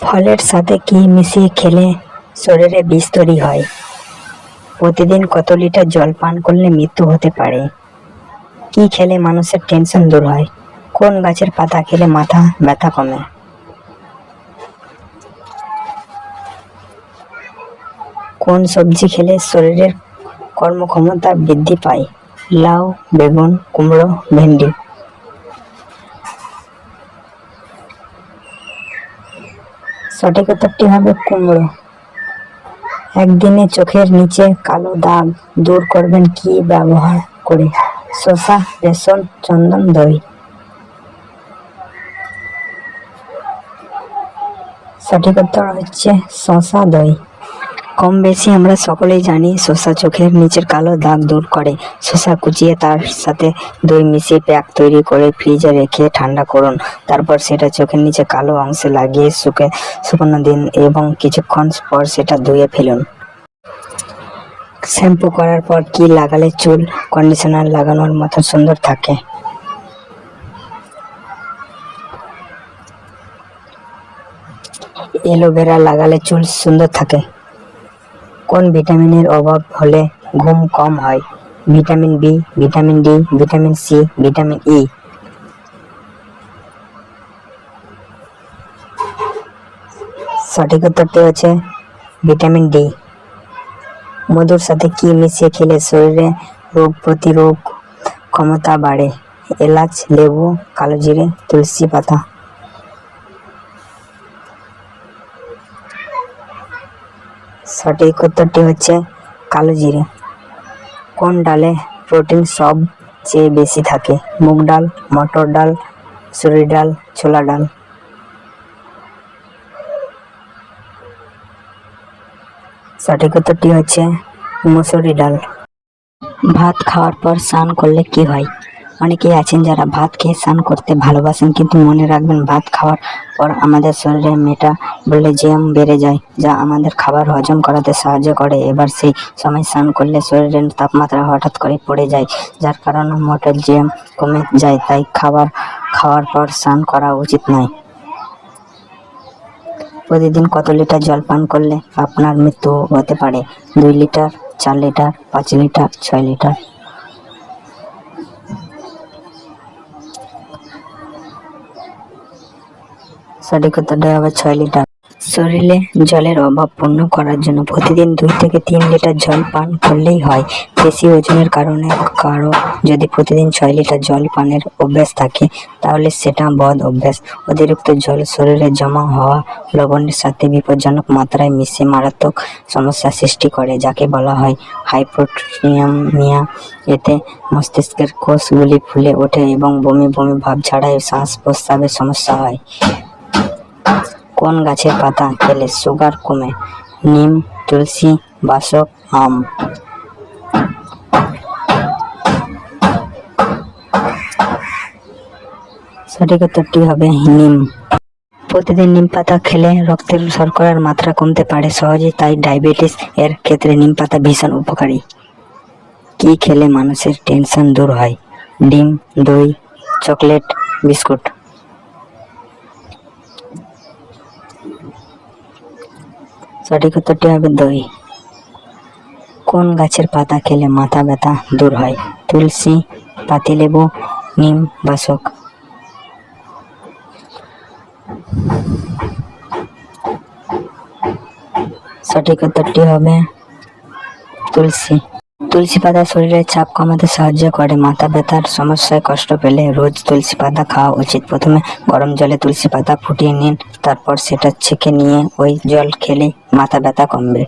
ফলের সাথে কি মিশিয়ে খেলে শরীরে বিষ তৈরি হয়? প্রতিদিন কত লিটার জল পান করলে মৃত্যু হতে পারে? কি খেলে মানুষের টেনশন দূর হয়? কোন গাছের পাতা খেলে মাথা ব্যথা কমে? কোন সবজি খেলে শরীরের কর্মক্ষমতা বৃদ্ধি পায়? লাউ, বেগুন, কুমড়ো, ভেন্ডি। সঠিক উত্তরটি হবে কুমড়ো। একদিনে চোখের নিচে কালো দাগ দূর করবেন কি ব্যবহার করে? শসা বেসন, চন্দন, দই। সঠিক উত্তর হচ্ছে শসা দই। কম বেশি আমরা সকলেই জানি শসা চোখের নিচের কালো দাগ দূর করে। শসা কুচিয়ে তার সাথে দই মিশিয়ে প্যাক তৈরি করে ফ্রিজে রেখে ঠান্ডা করুন। তারপর সেটা চোখের নিচে কালো অংশে লাগিয়ে শুকে শুকনো দিন এবং কিছুক্ষণ পর সেটা ধুয়ে ফেলুন। শ্যাম্পু করার পর কি লাগালে চুল কন্ডিশনার লাগানোর মতো সুন্দর থাকে? এলোভেরা লাগালে চুল সুন্দর থাকে। কোন ভিটামিনের অভাব হলে ঘুম কম হয়? Vitamin B, vitamin D, vitamin C, vitamin E. সঠিক উত্তরটি হচ্ছে ভিটামিন ডি। মধুর সাথে কি মিশিয়ে খেলে শরীরে রোগ প্রতিরোধ ক্ষমতা বাড়ে? এলাচ, লেবু, কালো জিরে, তুলসী পাতা। সঠিক উত্তরটি হচ্ছে কালো জিরে। কোন ডালে প্রোটিন সব চেয়ে বেশি থাকে? মুগ ডাল, মটর ডাল মুসুরি ডাল, ছোলা ডাল? সঠিক উত্তরটি হচ্ছে মুসুরি ডাল। ভাত খাওয়ার পর স্নান করলে কি হয়? অনেকেই আছেন যারা ভাত খেয়ে স্নান করতে ভালোবাসেন, কিন্তু মনে রাখবেন ভাত খাওয়ার পর আমাদের শরীরে মেটাবলিজম বেড়ে যায়, যা আমাদের খাবার হজম করাতে সাহায্য করে। এবার সেই সময় স্নান করলে শরীরের তাপমাত্রা হঠাৎ করে পড়ে যায়, যার কারণে মেটাবলিজম কমে যায় তাই খাবার খাওয়ার পর স্নান করা উচিত নয়। প্রতিদিন কত লিটার জল পান করলে আপনার মৃত্যু হতে পারে? দুই লিটার, চার লিটার, পাঁচ লিটার, ছয় লিটার? সঠিক উত্তরটা হবে ছয় লিটার। শরীরে জলের অভাব পূর্ণ করার জন্য প্রতিদিন দুই থেকে তিন লিটার জল পান করলেই হয়। বেশি ওজনের কারণে কারও যদি প্রতিদিন ছয় লিটার জল পানের অভ্যাস থাকে, তাহলে সেটা বদ অভ্যাস। অতিরিক্ত জল শরীরে জমা হওয়া লবণের সাথে বিপজ্জনক মাত্রায় মিশে মারাত্মক সমস্যা সৃষ্টি করে, যাকে বলা হয় হাইপোটোনিয়ামিয়া এতে মস্তিষ্কের কোষগুলি ফুলে ওঠে এবং বমি বমি ভাব ছাড়াই শ্বাস প্রশ্বাসের সমস্যা হয়। কোন গাছের পাতা খেলে সুগার কমে? নিম, তুলসী, বাসক, আম। সঠিক উত্তরটি হবে নিম। প্রতিদিন নিম পাতা খেলে রক্তের শর্করার মাত্রা কমতে পারে সহজে তাই ডায়াবেটিস এর ক্ষেত্রে নিম পাতা ভীষণ উপকারী। কি খেলে মানুষের টেনশন দূর হয়? ডিম, দই, চকলেট, বিস্কুট। সঠিক উত্তরটি হবে দই কোন গাছের পাতা খেলে মাথা ব্যথা দূর হয়? তুলসী, পাতিলেবু, নিম, বাসক। সঠিক উত্তরটি হবে তুলসী। তুলসী পাতা শরীরের চাপ কমাতে সাহায্য করে। মাথা ব্যথার সমস্যায় কষ্ট পেলে রোজ তুলসী পাতা খাওয়া উচিত। প্রথমে গরম জলে তুলসী পাতা ফুটিয়ে নিন, তারপর সেটা ছেঁকে নিয়ে ওই জল খেলে মাথা ব্যথা কমবে।